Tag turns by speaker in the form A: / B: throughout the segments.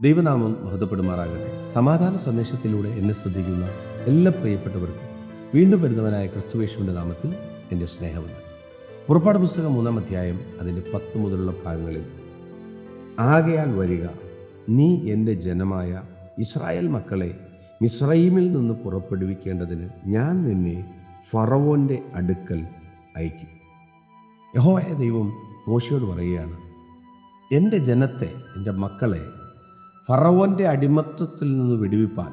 A: ദൈവനാമം മഹത്വപ്പെടുമാറാകട്ടെ. സമാധാന സന്ദേശത്തിലൂടെ എന്നെ ശ്രദ്ധിക്കുന്ന എല്ലാ പ്രിയപ്പെട്ടവർക്കും വീണ്ടും വരുന്നവനായ ക്രിസ്തുവേശുവിന്റെ നാമത്തിൽ എന്റെ സ്നേഹമുണ്ട് പുറപ്പാട് പുസ്തകം മൂന്നാം അധ്യായം അതിന്റെ പത്ത് മുതലുള്ള ഭാഗങ്ങളിൽ ആകയാൽ വരിക നീ എന്റെ ജനമായ ഇസ്രായേൽ മക്കളെ മിസ്രൈമിൽ നിന്ന് പുറപ്പെടുവിക്കേണ്ടതിന് ഞാൻ നിന്നെ ഫറവോന്റെ അടുക്കൽ അയക്കും. യഹോയ ദൈവം മോശയോട് പറയുകയാണ് എന്റെ ജനത്തെ എന്റെ മക്കളെ ഫറവോന്റെ അടിമത്വത്തിൽ നിന്ന് വിടുവിപ്പാൻ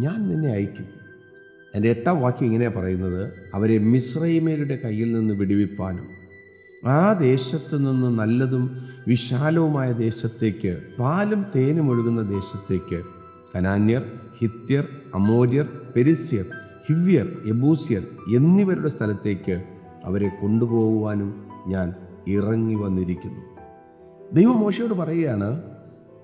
A: ഞാൻ നിന്നെ അയക്കും. എന്റെ എട്ടാം വാക്യം ഇങ്ങനെയാണ് പറയുന്നത്. അവരെ മിശ്രൈമേരുടെ കയ്യിൽ നിന്ന് വിടുവിപ്പാനും ആ ദേശത്തു നിന്ന് നല്ലതും വിശാലവുമായ ദേശത്തേക്ക് പാലും തേനും ഒഴുകുന്ന ദേശത്തേക്ക് കനാന്യർ ഹിത്യർ അമോര്യർ പെരിസ്യർ ഹിവ്യർ എബൂസ്യർ എന്നിവരുടെ സ്ഥലത്തേക്ക് അവരെ കൊണ്ടുപോകുവാനും ഞാൻ ഇറങ്ങി വന്നിരിക്കുന്നു. ദൈവം മോശയോട് പറയുകയാണ്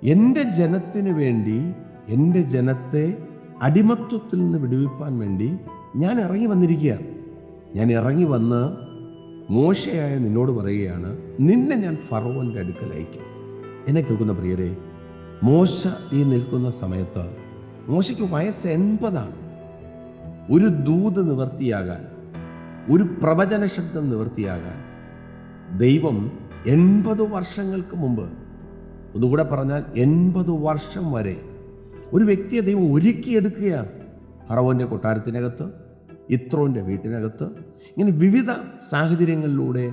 A: എന്റെ ജനത്തിന് വേണ്ടി എന്റെ ജനത്തെ അടിമത്വത്തിൽ നിന്ന് വിടുവിപ്പാൻ വേണ്ടി ഞാൻ ഇറങ്ങി വന്നിരിക്കുകയാണ്. ഞാൻ ഇറങ്ങി വന്ന് മോശയായ നിന്നോട് പറയുകയാണ് നിന്നെ ഞാൻ ഫറോവന്റെ അടുക്കൽ അയക്കും. എന്നെ കേൾക്കുന്ന പ്രിയരെ മോശ ഈ നിൽക്കുന്ന സമയത്ത് മോശയ്ക്ക് വയസ്സ് എൺപതാണ്. ഒരു ദൂത് നിവർത്തിയാകാൻ ഒരു പ്രവചന ശബ്ദം നിവർത്തിയാകാൻ ദൈവം എൺപത് വർഷങ്ങൾക്ക് മുമ്പ് ഒന്നുകൂടെ പറഞ്ഞാൽ എൺപത് വർഷം വരെ ഒരു വ്യക്തിയെ ദൈവം ഒരുക്കിയെടുക്കുകയാണ് ഫറവോന്റെ കൊട്ടാരത്തിനകത്ത് ഇത്രോന്റെ വീട്ടിനകത്ത്. ഇങ്ങനെ വിവിധ സാഹചര്യങ്ങളിലൂടെ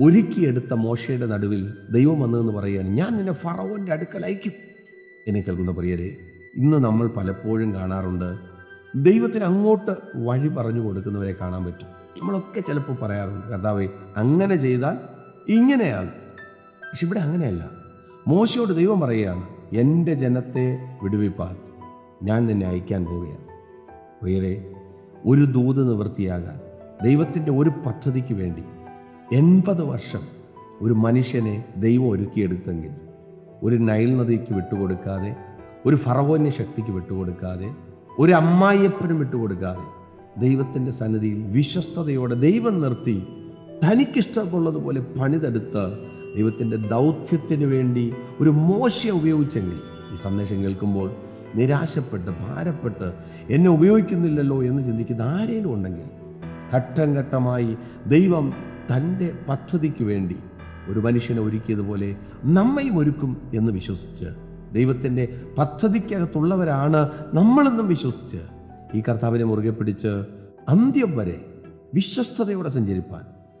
A: ഒരുക്കിയെടുത്ത മോശയുടെ നടുവിൽ ദൈവം വന്നതെന്ന് പറയുകയാണ്. ഞാൻ നിന്നെ ഫറവോന്റെ അടുക്കൽ അയക്കും. എന്നെ കേൾക്കുന്ന പ്രിയരെ ഇന്ന് നമ്മൾ പലപ്പോഴും കാണാറുണ്ട് ദൈവത്തിന് അങ്ങോട്ട് വഴി പറഞ്ഞു കൊടുക്കുന്നവരെ കാണാൻ പറ്റും. നമ്മളൊക്കെ ചിലപ്പോൾ പറയാറുണ്ട് കർത്താവെ അങ്ങനെ ചെയ്താൽ ഇങ്ങനെയാകും. പക്ഷെ ഇവിടെ അങ്ങനെയല്ല. മോശയോട് ദൈവം പറയുകയാണ് എന്റെ ജനത്തെ വിടുവിപ്പാൻ ഞാൻ നിന്നെ അയക്കാൻ പോവുകയാണ്. പ്രിയരെ ഒരു ദൂത് നിവൃത്തിയാകാൻ ദൈവത്തിന്റെ ഒരു പദ്ധതിക്ക് വേണ്ടി എൺപത് വർഷം ഒരു മനുഷ്യനെ ദൈവം ഒരുക്കിയെടുത്തെങ്കിൽ ഒരു നൈൽ നദിക്ക് വിട്ടുകൊടുക്കാതെ ഒരു ഫറവോന്യ ശക്തിക്ക് വിട്ടുകൊടുക്കാതെ ഒരു അമ്മായിയപ്പനും വിട്ടുകൊടുക്കാതെ ദൈവത്തിന്റെ സന്നിധിയിൽ വിശ്വസ്തയോടെ ദൈവം നിർത്തി തനിക്കിഷ്ടമുള്ളതുപോലെ പണിതെടുത്ത് ദൈവത്തിന്റെ ദൗത്യത്തിന് വേണ്ടി ഒരു മോശം ഉപയോഗിച്ചെങ്കിൽ ഈ സന്ദേശം കേൾക്കുമ്പോൾ നിരാശപ്പെട്ട് ഭാരപ്പെട്ട് എന്നെ ഉപയോഗിക്കുന്നില്ലല്ലോ എന്ന് ചിന്തിക്കുന്ന ആരെങ്കിലും ഉണ്ടെങ്കിൽ ഘട്ടം ഘട്ടമായി ദൈവം തന്റെ പദ്ധതിക്ക് വേണ്ടി ഒരു മനുഷ്യനെ ഒരുക്കിയതുപോലെ നമ്മയും ഒരുക്കും എന്ന് വിശ്വസിച്ച് ദൈവത്തിന്റെ പദ്ധതിക്കകത്തുള്ളവരാണ് നമ്മളെന്നും വിശ്വസിച്ച് ഈ കർത്താവിനെ മുറുകെ പിടിച്ച് അന്ത്യം വരെ വിശ്വസ്തതയോടെ സഞ്ചരിപ്പാൻ